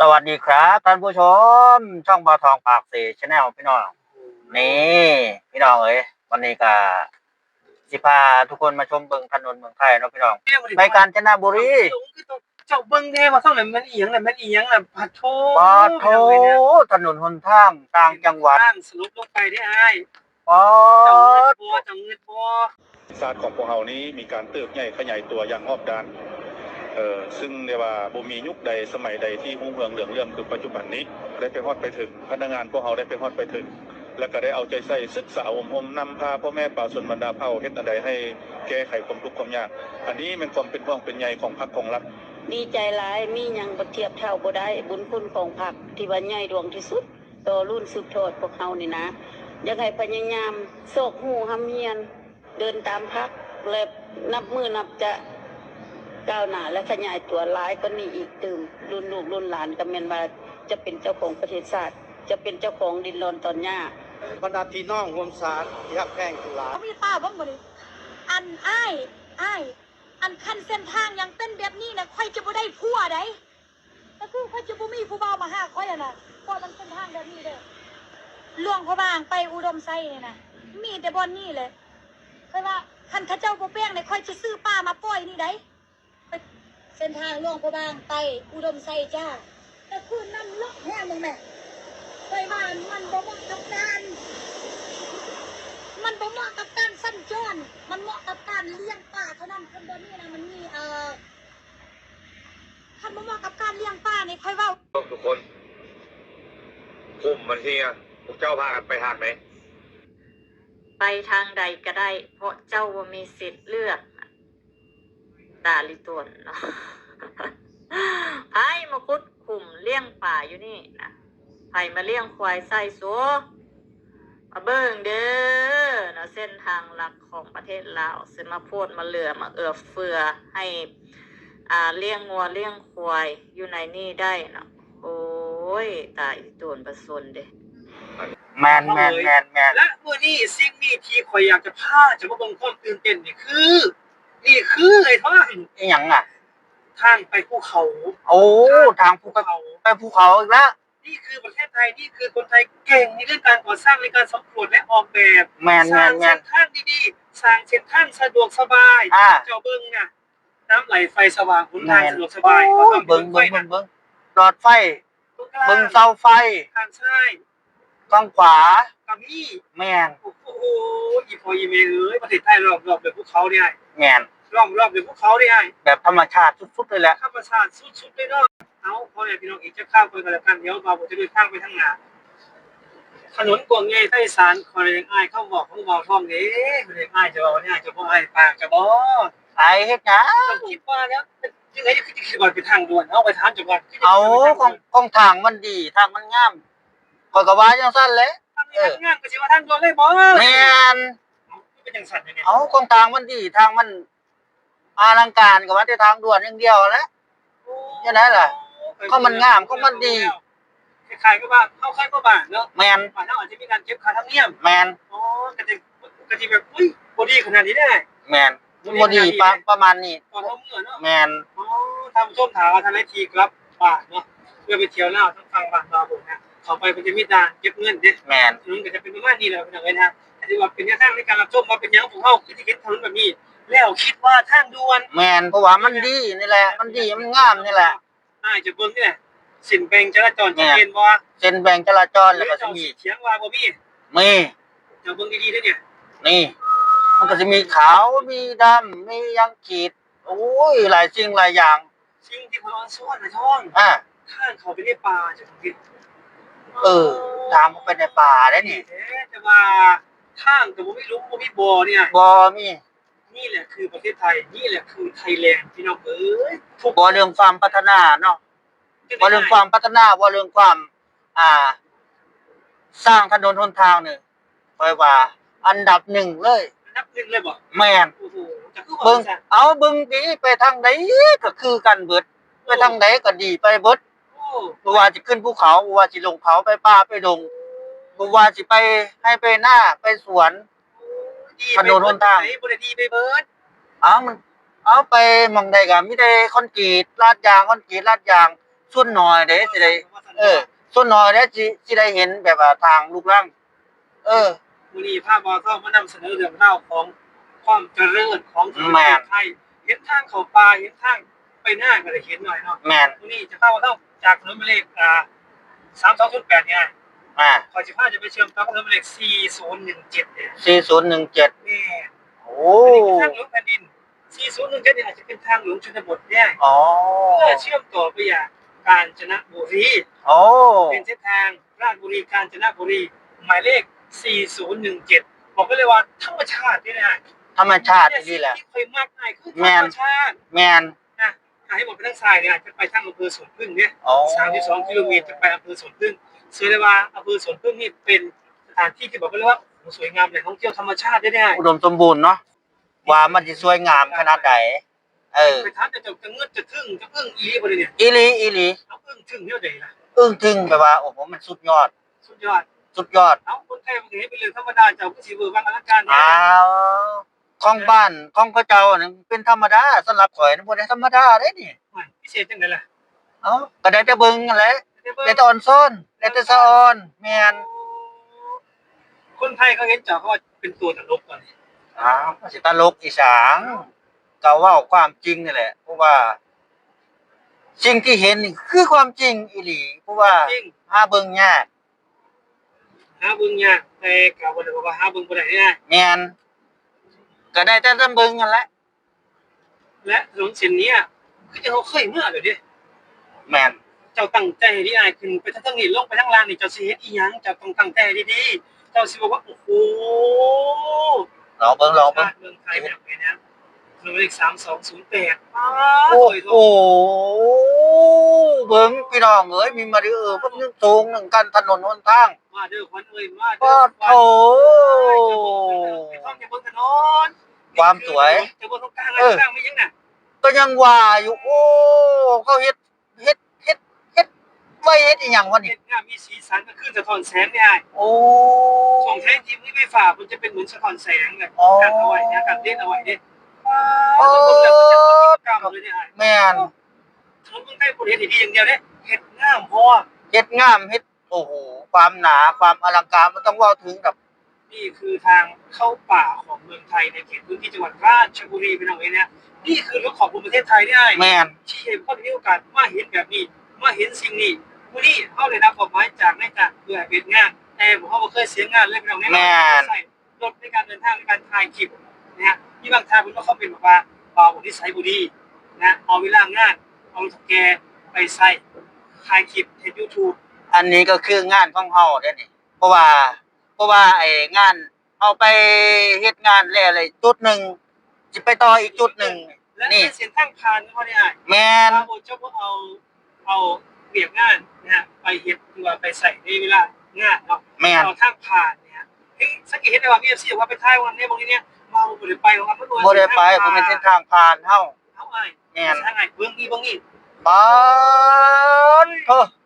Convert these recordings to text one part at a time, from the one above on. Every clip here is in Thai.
สวัสดีครับท่านผู้ชม ช่องบาทองปากเสชแนลพี่น้อง นี่พี่น้องเอ้ยวันนี้ก็สิพาทุกคนมาชมเบิงถนนเมืองไทยเนาะพี่น้องไปกาญจนบุรีเจ้าเบิ้งแน่ว่าเท่าไหร่มันอีหยังน่ะมันอีหยังน่ะพัดโทปอโทถนนหนทางต่างจังหวัดบ้านสรุปลงไปได้อ้ายปอเจ้าเงินดบ่เจ้าเงินบ่ศาสตร์ของพวกเรานี้มีการเติบใหญ่ขยายตัวอย่างรอบด้าน เอ่อซึ่งเรียกว่าบ่มียุคใดสมัยใดที่หุ้งเมืองเหลืองเรื่องคือปัจจุบันนี้ได้ไปฮอดไปถึงพนักงานพวกเราได้ไปฮอดไปถึง แล้วก็ได้เอาใจใส่ศึกษาอมหมนำพาพ่อแม่ป่าส่วนบรรดาเผ่าเฮ็ดอะไรให้แก้ไขความทุกข์ความยาก อันนี้เป็นความเป็นห่วงเป็นใยของพรรคของรัฐดีใจหลายมีหยังบ่เทียบเท่าบ่ได้บุญคุณของผักที่ว่าใหญ่ดวงที่สุดต่อรุ่นสืบทอดพวกเฮานี่นะอยากให้พยายามโศกหูหำเฮียน เดินตามพักและนับมือนับจะ ก้าวหน้าและขยายตัวหลายก็นี่อีกตื่มรุ่นลูกรุ่นหลานก็แม่นว่าจะเป็นเจ้าของประเทศชาติจะเป็นเจ้าของดินรอนตอนหญ้าบรรดาพี่น้องรวมสารที่ฮักแพงทั้งหลายเขามีตาบ้างบ่นี่อันอ้ายอ้ายอันคันเส้นทางยังเป็นแบบนี้นะค่อยจะบ่ได้ผัวได้แต่คือค่อยจะบ่มีผู้บ่าวมาหาค่อยอะนะเพราะมันเส้นทางแบบนี้เด้อหลวงพระบางไปอุดมไซนี่นะมีแต่บอนนี่เลยค่อยว่าคันเข้าเจ้าบ่แป้งเนี่ยค่อยจะซื้อป้ามาปล่อยนี่ได้ไป เส้นทางหลวงพระบางไปอุดมไซจ้าแต่คือนั่นเลาะแห้งมึงแม่ค่อยว่ามันบ่เหมาะกับการมันบ่เหมาะกับการสั้นจรมันเหมาะกับการเลี้ยงปลาเท่านั้นคนบนนี้นะมันมีเอ่อคันบ่เหมาะกับการเลี้ยงปลานี่ค่อยเว่าทุกคนคุมมันเฮียพวกเจ้าพากันไปทางไหนไปทางใดก็ได้ เพราะเจ้าว่ามีสิทธิ์เลือก ตาลิตวนเนาะไผมาคุดขุมเลี้ยงป่าอยู่นี่นะไผมาเลี้ยงควายไส้สัวมาเบิ่งเด้อเนาะเส้นทางหลักของประเทศลาวสิมาพูดมาเหลือมาเอือเฟือให้อ่าเลี้ยงงัวเลี้ยงควายอยู่ในนี่ได้เนาะโอ้ยตายอีตวนประสนเด้แมนแมนแมนแมนและมื้อนี้สิ่งนี้ที่ข่อยอยากจะพาจะมาเบิ่งความตื่นเต้นนี่คือ นี่คือไอ้ท่านอีหยังอะ ทางไปภูเขา โอ้ทางภูเขาเขาไปภูเขาอีกแล้วนี่คือประเทศไทยนี่คือคนไทยเก่งในเรื่องการก่อสร้างในการสำรวจและออกแบบแมนสแมร้างนแมเส้นนทางดีๆสร้างเส้นทางสะดวกสบาย อ่าเจ้าเบิ้งน่ะน้ำไหลไฟสว่างหนแมทางนสะดวกสบายโอ้ยเบิ้งเบิ้งเบิ้งเบิ้งหลอดไฟ เบิ้เบิ้งงเสาไฟ ทางซ้าย กล้องขวากัมี่แมนโอ้โหอีพออีเมลเอ้ยประเทศไทยรอบรอบแบบภูเขาเนี่ยแมนรอบรอบแบบภูเขาเนี่ยแบบธรรมชาติสุดๆเลยแหละธรรมชาติสุดๆเลยเนาะเอาพอเนี่ยพี่น้องอีกจะข้ามไปกันแล้วกันเดี๋ยวเราจะเดินทางไปทางหน้าถนนกวางใหญ่ใต้สารคอยเรียงอ้ายเข้าบอกของเบาท่องนี้เรียงอ้ายจะบอกเนี่ยจะบอกอ้ายปากจะบอกไอ้เฮ็ดหยังต้องคิดว่าแล้วยังไงคือคิดว่าไปทางด่วนเอาไปทางจังหวัดเอาของของทางมันดีทางมันงามข้ อยก็ว่าจังซั่นแหละทางนี้งานก็สิว่าทางด่วนเลยบ่แม่นเป็นจังสั่นเนี่ยเอาของทางมันดีทางมันอลังการก็ว่าแต่ทางด่วนอย่างเดียวแหละยังไงล่ะก็มันงามก็มันดีคล้ายๆก็ว่าเข้าค่ายก็บ้านเนาะแมนบ้านเราอาจจะมีการเก็บค่าธรรมเนียมแมนอ๋อก็จะก็จะแบบอุ้ยบ่ดีขนาดนี้ได้แมนบ่ดีประประมาณนี้ตอนเฮาเมื่อเนาะแมนอ๋อทำส้มถาวรทะเลทีครับบ้านเนาะเพื่อไปเที่ยวเล่าวทั้งฟังบ้านบาบุนะ เขาไปมันจะมีด่านเก็บเงินเด้แมนถนนก็จะเป็นประมาณนี้แหละพี่น้องเอ้ยนะอันนี้ว่าเป็นแนวทางในการรับชมว่าเป็นหยังของเฮาคือที่คิดถนนแบบนี้ แล้วคิดว่าทางด่วนแมนเพราะว่ามันดีนี่แหละ มันดีมันงามนี่แหละอ่าจะเบิ่งนี่แหละสินแบ่งจราจรชัดเจนบ่เส้นแบ่งจราจรแล้วก็จะมีเถียงว่าบ่มีมีเดี๋ยวเบิ่งดีๆเด้อเนี่ยนี่ มันก็จะมีขาวมีดำมียังขีดโอ้ยหลายสิ่งหลายอย่าง สิ่งที่เขาเอาซ่อนนะท่องอะข้างเขาไปในป่าจะคิด เออทางมันเป็นในป่าได้นี่แต่ว่าข้างกับบ่มีหลุมบ่มีบ่อเนี่ยบ่มีนี่แหละคือประเทศไทย นี่แหละคือไทยแลนด์พี่น้องเอ้ยทุกบ่เรื่องความพัฒนาเนาะบ่เรื่องความพัฒนาบ่เรื่องความ อ่า สร้างถนนหนทางนี่ค่อยว่า อันดับหนึ่งเลยนับหนึ่งเลยบ่แม่นโอ้โหจะคือเบิ่งว่าเอาเบิ่งดีไปทางใดก็คือกันเบิด ไปทางใดก็ดีไปเบิดโอ้ บ่ว่าสิขึ้นภูเขาบ่ว่าสิลงเขาไปป่าไปดงบ่ว่าสิไปให้ไปหน้าไปสวนดีถนนหนทาง ไปบ่ได้ดีไปเบิดเอามันเอาไปหมองใดก็มีแต่คอนกรีตลาดยางคอนกรีตลาดยางส่วนน้อยเด้สิได้เออ ส่วนน้อยเด้สิสิได้เห็นแบบว่าทางลูกรังเออวันนี้ภาพบอลก็มานำเสนอเรื่องเล่าวของความเจริญของประแม่เทนศไทยเห็นทางเขาปลาเห็นทางไปหน้าก็เลยเห็นหน่อยเนาะแม่นวันนี้จะเข้าเข้า จากถนนหมายเลขอ่าสามสองศูนย์แปดเนี่ยอ่าขอสิบห้าจะไปเชื่อมต่อกับถนนหมายเลขสี่ศูนย์หนึ่งเจ็ดเนี่ย4017นี่โอ้อันนี้เป็นทางหลวงแผ่นดินสี่ศูนย์หนึ่งเจ็ดเนี่ยอาจจะเป็นทางหลวงชนบทเนี่ยอ๋อเพื่อเชื่อมต่อไปยังกาญจนบุรี โอ้เป็นเส้นทางราชบุรีกาญจนบุรี หมายเลข 4017 บอกก็เลยว่าธรรมชาตินี่นะธรรมชาตินี่แหละที่เคยมากง่ายคือธแม่รนรมชาติ แม่น นะถ้าให้หมดไปทางซ้ายเนี่ยอาจจะไปทางอำเภอสวนพึ่งเนี่ยอ๋อ32กิโลเมตรจะไปอำเภอสวนพึ่งสวยเลยว่าอำเภอสวนพึ่งนี่เป็นสถานที่ที่บอกก็เลยว่าโอ้โหสวยงามแหล่งท่องเที่ยวธรรมชาติได้ได้อุดมสมบูรณ์เนาะว่ามันสิสวยงามขนาดใดเออ ไปทานจะจะจะเงือกจะทึ่งจะอึ้งอีบ่ได้เนี่ยอีหลีอีหลีเอาอึ้งทึ่งเนี่ยเดี๋ยวล่ะอึ้งทึ่งแบบว่าโอ้โหมันสุดยอด สุดยอดสุดยอด เอาคนไทยมันเห็นเป็นเรื่องธรรมดาเจ้าก็สิเบิ่งบางอลังการเนี่ยอ้าว ของบ้านของเขาเจ้านี่เป็นธรรมดาสำหรับข่อยนี่บ่ได้ธรรมดาเด้นี่ไม่พิเศษจังได๋ล่ะเอ้าก็ได้แต่เบิ่งนั่นแหละได้เบิ่งได้แต่ออนซ่อนได้แต่สะออนแม่นคนไทยเขาเห็นเจ้าเขาว่าเป็นตัวตลกก่อนอ้าวสิตลกอีสางก็เว้าความจริงนี่แหละเพราะว่า สิ่งที่เห็นนี่คือความจริงอีหลีเพราะว่าจริงหาเบิ่งยากหาเบิ่งยากแต่ก็บ่ได้ว่าหาเบิ่งบ่ได้ง่ายแม่น ก็ได้แต่แต่เบิ่งนั่นแหละ และถนนเส้นเนี้ยคือจะเขาเคยเมื่อเดี๋ยวนี้แม่นเจ้าตั้งใจให้ดีอ้ายขึ้นไปทางทางนี้ลงไปทางล่างนี่เจ้าสิเฮ็ดอีหยังเจ้าต้องตั้งใจให้ดีๆเจ้าสิบอกว่าโอ้โหลองเบิ่งลองเบิ่งชาติเมืองไทยแบบนี้นะถนนเลข3208อ้าโอ้สวยโหเบิ่งพี่น้องเอ้ยมีมาริเออร์พวกนึงสูงหนึ่งกันถนนหนทางมาเด้อควันเอ้ยมาเด้ก็อโถไปท่องอย่าเบิ่งถนน ความสวยจะบ่ตรงกลางอะไรกลางไม่ยังน่ะก็ยังว่าอยู่โอ้เขาเฮ็ดเฮ็ดเฮ็ดเฮ็ดไว้เฮ็ดอีหยังวะนี่เห็นงามมีสีสันก็คือสะท้อนแสงเนี่ยโอ้ ส่งแท้ทีมที่ไม่ฝ่ามันจะเป็นเหมือนสะท้อนแสงแบบอ๋อกันเอาไว้เนี่ยกันเล่นเอาไว้เนี่ยโอ้ถนนแบบมันจะต้องกรรมเลยเนี่ยแม่นถนนเมืองไทยคนเห็นดีอย่างเดียวเนี่ยเห็ดงามพอ เฮ็ดงามเฮ็ดโอ้โหความหนาความอลังการมันต้องเว้าถึงกับ นี่คือทางเข้าป่าของเมืองไทยในเขตพื้นที่จังหวัดราชบุรีเป็นเอาไว้เนี่ยนี่คือรถของประเทศไทยเนี่ยแม่นที่เห็นคนมีโอกาสมาเห็นแบบนี้มาเห็นสิ่งนี้วันนี้เขาเลยรับมอบหมายจากนายจ้างเพื่อให้เป็นงานแต่ผมเขาบ่เคยเสียงานเลยเป็นเอาเนี่ยใส่รถในการเดินทางในการถ่ายคลิปนะฮะที่บางทางคุณก็เขาเป็นแบบว่าเบาบนิสัยบุรีนะเอาเวลางานเอาสแกไปใส่ถ่ายคลิปเห็นยูทูบอันนี้ก็คืองานของเฮาเด้อนี่เพราะว่า เพราะว่าไอ้งานเอาไปเฮ็ดงานแล้วอะไรจุดหนึ่งสิไปต่ออีกจุดหนึ่งและนี่เส้นทางผ่านเขาเนี่ยแม่นถ้าผมจะเอาเอาเรียบงานนะฮะไปเฮ็ดตัวไปใส่ในเวลางานเนาะแม่นเอาทางผ่านเนี่ยเฮ้ยสังเกตเห็นได้ว่ามีเอฟซีว่าไปท้ายวันนี้บางทีเนี่ยมาบ่ได้ไปว่ามันบ่ได้ไปผมเป็นเส้นทางผ่านเฮาเอาไอ้แม่นทางไอ้เบิ่งอีเบิ่งอีปานเถอะพ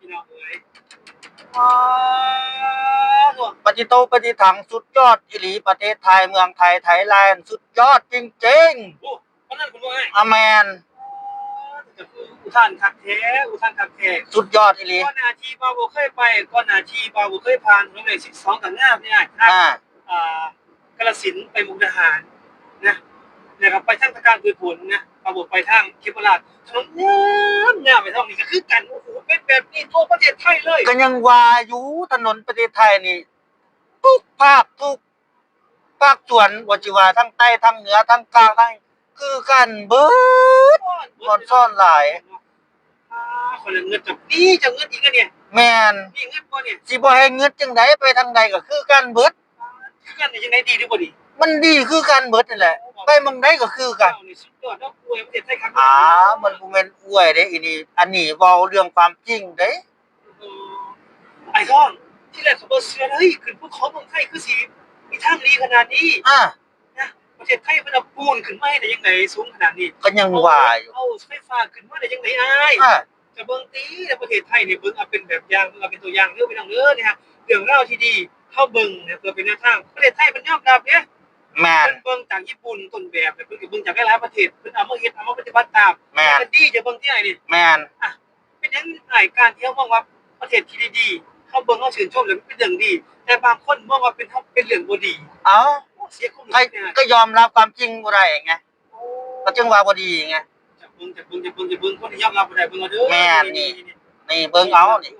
ี่น้อ ตัวปฏิโตปฏิถังสุดยอดอิหลีประเทศไทยเมืองไทยไทยแลนด์สุดยอดจริงโอ้คนนั้นคุณว่าไงๆอาแมนก็คืออุทานคักแท้อุทานคักแท้สุดยอดอิหลีก่อนหน้าที่บาบ่เคยไปก่อนหน้าที่บาบ่เคยผ่านถนนเลข12กันงามเนี่ยทางอ่า อ่ากาฬสินธุ์ไปมุกดาหารนะนะครับไปทางตะการพือผลนะปราบไปทางเขมราชถนนงามงามไปทางนี้ก็คือกันโอ้โหเป็นแบบนี้ทั่วประเทศไทยเลย ก็ยังว่าอยู่ถนนประเทศไทยนี่ ทุกภาคทุกภาคส่วนบ่จิว่าทั้งใต้ทั้งเหนือทั้งกลางทั้งคือกันเบิดหมดซ่อนหลายอ่าคนละเงินจับดีจังเงินอีกแล้วเนี่ยแม่นนี่เงินบ่เนี่ยสิบ่ให้เงินจังไดไปทางใดก็คือกันเบิดคือกันนี่ยังไงดีหรือบ่ดีมันดีคือกันเบิดนั่นแหละไปเมืองใดก็คือกันเจ้านี่สุดยอดเนาะอวยประเทศไทยครับอ่ามันบ่แม่นอวยเด้อีนี่อันนี้เว้าเรื่องความจริงเด้เออไอ้ท้อง ที่แรกเขาบ่เชื่อเลยขึ้นภูเขาเมืองไทยคือสิมีทางดีขนาดนี้อ่านะประเทศไทยมันเอาปูนขึ้นมาได้ยังไงสูงขนาดนี้ก็ยังว่าอยู่เอาไฟฟ้าขึ้นมาได้ยังไงอ้ายอ่าจะเบิ่งตีในประเทศไทยนี่เบิ่งเอาเป็นแบบอย่างเบิ่งเอาเป็นตัวอย่างเด้อพี่น้องเด้อเนี่ยฮะเรื่องราวที่ดีเฮาเบิ่งเนี่ยเพื่อเป็นแนวทางประเทศไทยมันยอมรับเนี่ยแม่นเบิ่งจากญี่ปุ่นต้นแบบเนี่ยเพิ่นก็เบิ่งจากหลายๆประเทศเพิ่นเอามาเฮ็ดเอามาปฏิบัติตามแม่นมันดีจะเบิ่งที่ไหนนี่แม่นเป็นยังหลายการที่เขามองว่าประเทศที่ดีๆ เขาเบิ่งเขาชื่นชมแล้วมันเป็นเรื่องดี แต่บางคนมองว่าเป็นเป็นเรื่องบ่ดีเอ้าเสียความรู้ใครสึกเนี่ยก็ยอมรับความจริงบ่ได้ไงก็จึงว่าบ่ดีไง จะเบิ่งจะเบิ่งจะเบิ่งจะเบิ่งคนที่ยอมรับบ่ได้เบิ่งเอาเด้อแม่นนี่ นี่เบิ่งเอานี่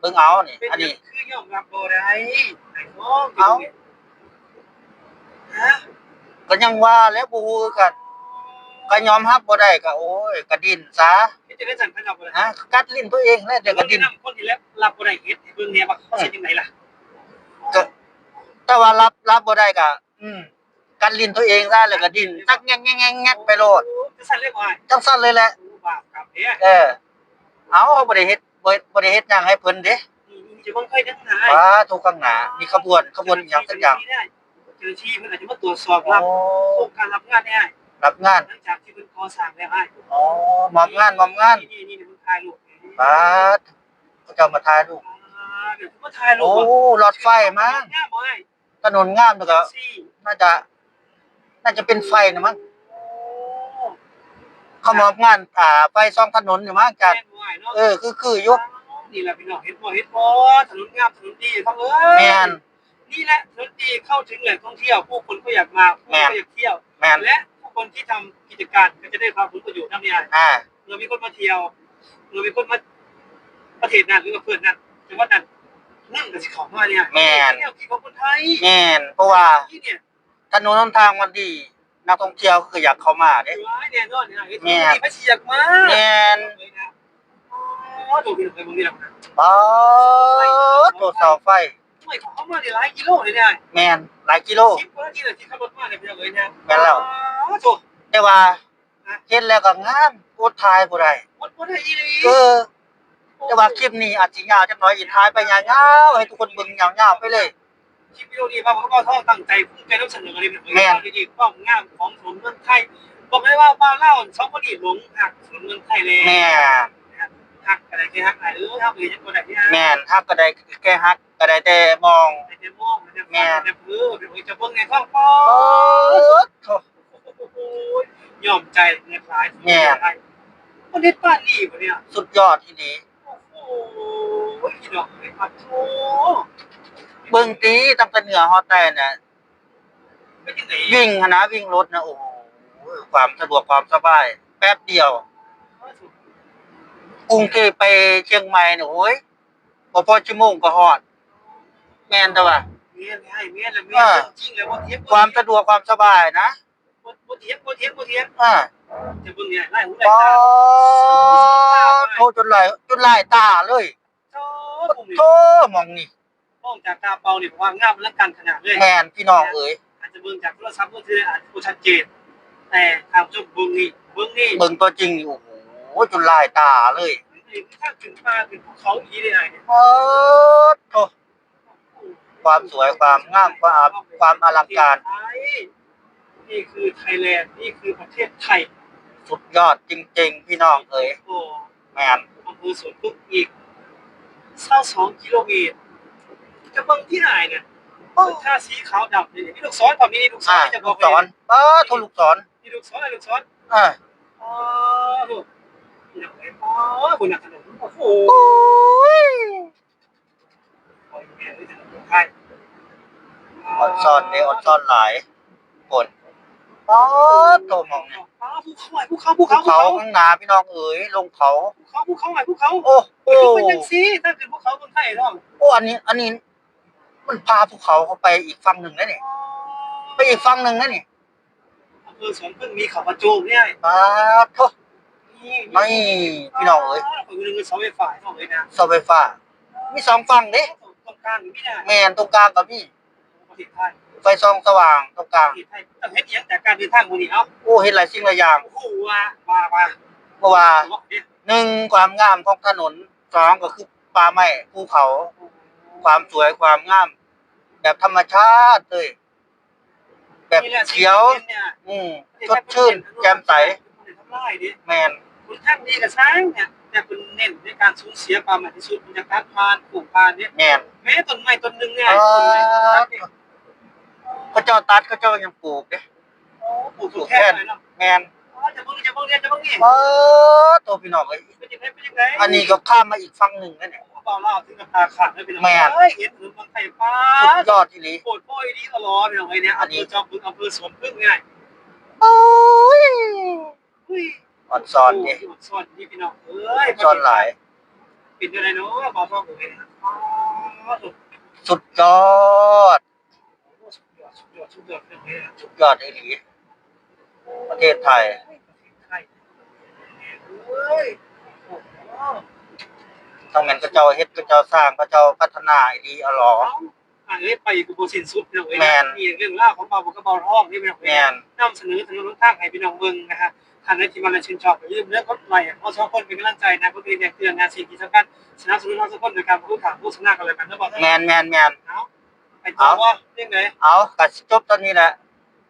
เบิ่งเอานี่ เป็นอันนี้ คือยอมรับบ่ได้ไอ้น้องเอา ฮะก็ยังว่าแล้วบ่ฮู้คือกันก็ยอมรับบ่ได้ก็โอ้ยก็ดิ้นซะเฮ็ด จังได๋สั่นเพิ่นรับบ่ได้ฮะกัดลิ้นตัวเองแล้วเดี๋ยวก็ดิ้นคนที่แล้วรับบ่ได้เฮ็ดให้เบิ่งแหน่ว่าเขาเฮ็ดจังไดล่ะก็แต่ว่ารับรับบ่ได้ก็อืมกัดลิ้นตัวเองซะแล้วก็ดิ้นจักแงกๆๆๆไปโลดจะสั่นเลยบ่อ้ายจังซั่นเลยแหละบาปกรรมเด้เออเอาเขาบ่ได้เฮ็ดบ่บ่ได้เฮ็ดหยังให้เพิ่นเด้นี่จะเบิ่งเคยทั้งหลายว้าทุกข้างหน้ามีขบวนขบวนหยังสักอย่างเจ้าหน้าที่เพิ่นอาจจะมาตรวจสอบรับโอ้โครงการรับงานได้ รับงานหลังจากที่เพิ่นก่อสร้างแล้วให้อ๋อมอบงานมอบงานนี่นี่เพิ่นถ่ายรูปบาดเขาเจ้ามาถ่ายรูปอ่าเดี๋ยวเพิ่นมาถ่ายรูโอ้ปหลอดไฟมางามบ่ให้ถนนงามแล้วก็ซี่น่าจะ น่าจะเป็นไฟนะมั้งโอ้เขามอบงานอ่าไฟซ่องถนนอยู่มั้งจัดแม่นบ่ให้เนาะเออ คือคืออยู่นี่แหละพี่น้องเห็นบ่เห็นบ่ถนนงามถนนดีทั้งเอ้ยแม่นนี่แหละถนนดีเข้าถึงแหล่งท่องเที่ยว ผู้คนก็อยากมาผู้คนก็อยากเที่ยวแม่นและผู้ คนที่ทำกิจการก็จะได้ความผลประโยชน์นั่นเนี่ยอ่าเมื่อมีคนมาเที่ยวเมื่อมีคนมาประเทศนั้นหรือว่าเพื่อนนั้นจังหวัดนั้นนั่นก็สิเข้ามาเนี่ยแม่นแนวคิดของคนไทยแม่นเพราะว่าที่เนี่ยถนนหนทางมันดี นักท่องเที่ยวคืออยากเข้ามาเด้ ร้ายแน่นอนเนี่ยไอ้แม่ที่ไม่เสียกมาแม่น เลยนะอ๋อดูพี่เคยมึงนี่แหละนะ ป๊าดตัวเสาไฟ ไม่ของเขามาเนี่ยหลายกิโลเลยเนี่ยแมนหลายกิโลสิบกว่านาทีเลยที่ขับรถมาเนี่ยพี่น้องเอ้ยเนี่ยแม่นแล้ว อ๋อโถแต่ว่าเฮ็ดแล้วก็งามโคตรทายบ่ได้หมดหมดได้อีหลีเออแต่ว่าคลิปนี้อาจสิยาวจักหน่อยอีทายไปยาวๆให้ทุกคนเบิ่งยาวๆไปเลย คลิปวิดีโอนี้ว่าเขาก็ท่อตั้งใจภูมิใจนำเสนออะไรแบบนี้แม่นดีๆความงามของถนนเมืองไทยบอกเลยว่าบ้านเล่าสองคนนี้หลงหักถนนเมืองไทยเลยแม่หักอะไรที่หักอะไรเออหักเลยจะคนไหนที่หัก แม่นฮักก็ได้แค่ฮัก ก็ได้แต่มองแต่จะมองแต่แม่แต่เพื่อเดี๋ยวจะเบิ่งไงข้างปอโอ้โถโอ้ยยอมใจเงินหลายแม่คนนี้ป้านนี่บ่เนี่ยสุดยอดอีหลีโอ้โหพี่น้องเอ้ยปัดโถเบิ่งตีตั้งแต่เหนือฮอดใต้น่ะเป็นยังไงวิ่งหั้นนะวิ่งรถนะโอ้โหความสะดวกความสบาย แป๊บเดียวกรุงเทพไปเชียงใหม่เนี่ยโอ้ยบ่พอชั่วโมงก็ฮอด แม่นแต่ว่าเมียนให้เมียนแล้วเมียนจริงแล้วบ่เทียบความสะดวกความสบายนะบ่เทียบบ่เทียบบ่เทียบอ่าจะเบิ่งเนี่ยไล่หูไล่ปอตาโทจนไหลายจนไหลายตาเลยโอ้ผมโทมองนี่มองจากตาเปล่านี่ว่างามและกันขนาดเลยแม่นพี่น้องเอ้ยอาจจะเบิ่งจากโทรศัพท์มือถืออาจจะบ่ชัดเจนแต่ทางจบเบิ่งนี่เบิ่งนี่เบิ่งตัวจริงนี่โอ้โหจนไหลายตาเลยถ้าถึงมาถึงภูเขาอีได้เนี่ยโอ้โท ความสวยความงามความความอลังการ นี่คือไทยแลนด์นี่คือประเทศไทยสุดยอดจริง ๆ พี่น้องเอ้ยโอ้แม่นอำเภอสวนพึ่งอีก22กิโลเมตรจะเบิ่งที่ไหนเนี่ยถ้าสีขาวดำนี่นี่ลูกศรแบบนี้นี่ลูกศรอ่าจะบลูอกกศรเออโทลูกศรนี่ลูกศรอะไรลูกศรอ่าอ๋อลูกนี่ไหนอ๋อคุณน่ะถนนโอ้โหโอ้ยแม่เลยถนนไทยออนซ่อนเด้ออนซ่อนหลายคนอ๋อโตมองนี่อ๋อภูเขาภูเขาภูภูเขาภูเขาเขาข้างหน้าพี่น้องเอ๋ยลงเขา ภูเขาภูเขาใหม่ภูเขาโอ้โหมันเป็นจังซี่ถ้าเป็นภูเขาเมืองไทยเนาะโอ้อันนี้ อันนี้ มันพาภูเขาเขาไปอีกฝั่งหนึ่งแล้วนี่ไปอีกฝั่งหนึ่งแล้วนี่อำเภอสวนพึ่งมีเขาประจูเนี่ยอ่าโทไม่พี่น้องเอ๋ยคนนึงคือเสาไฟฟ้าเนาะเลยนะเสาไฟฟ้ามีสองฝั่งเด้ต รงกลางนี่นะแม่นตรงกลางก็มีประเทศไทยไฟส่องสว่างตรงกลาง ประเทศไทยต้องเฮ็ดอีหยังจากการเดินทางมื้อนี้เอ้าโอ้เห็นหลายสิ่งหลายอย่างโอ้โหว่าว่าว่าเพราะว่าเนี่ยหนึ่งความงามของถนนสองก็คือป่าไม้ภูเขา ความสวยความงาม แบบธรรมชาติเลยแบบเขียวอืมสดชื่น แจ่มใสทำลายดิแมน คุณท่านนี่ก็สร้างเนี่ย แต่คุณเน้นในการสูญเสียความหมายที่สุดมันจะการพานปลูกพานเนี่ยแมนแม้ต้นไม้ต้นหนึงเนี่ยเอต้นไม้ต้นอนั้นเนี่ยเขาเจ้าตัดเขาเจ้ายังปลูกเด้โอ้ปลูกถูกแค่ไหนเนาะแมนอ๋จะมึงจะมึงเนี่ยจะมึงนี่เออตัวพี่น้องเอ้ยเป็นยังไงเป็นยังไงอันนี้ก็ข้ามมาอีกฝั่งหนึ่งแล้วเนี่ยเบาเล่าถึงกับตาขาดเลยเป็นยังไงแม่น เฮ้ยเห็นหรือคนไทยป้าสุดยอดที่ลี โคตรโป้ยดีตลอดเป็นยังไงเนี่ยอำเภอจอมบึงอำเภอสวนพึ่งไงโอ้ย อุ้ย อ่อนซ้อนดิโซ่อนนี่พี่น้องเอ้ยซ้อนหลายปิดอะไรเนาะเบาท้องผมเองนะอ๋อสุดสุดยอดยอดสุดยอดสุดยอดเป็นยังไงสุดยอดที่ลีประเทศไทยไทยเฮ้ยโอ้โหต้องแม่นก็เจ้าเฮ็ดก็เจ้าสร้างก็เจ้าพัฒนาอีดีเอาหร ออันนี้ไปกูโบสินสุดพี่น้องเอ้ยแม่น มีเรื่องเล่าวของเบาบุกกระเบาท้องนี่พี่น้องเอ้ยแม่นนำเสนอถนนหนทางให้พี่น้องเบิ่งนะฮะท่านใดที่มาและชื่นชอบอย่าลืมเลือกกดไลค์เอาสองคนเป็นกำลังใจนะเพื่อเป็นแรงเตือนงานสิ่งที่สำคัญสนับสนุนเราทุกคนโดยการพูดถามผู้ชนะกันเลยกันนะบอกแมนแมนแมนเอาไปต่อว่าเรื่องไหนเอากัดจบตอนนี้แหละ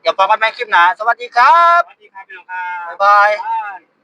เดี๋ยวพบกันใหม่คลิปหน้า สวัสดีครับ สวัสดีครับพี่น้องครับบ๊ายบายบาย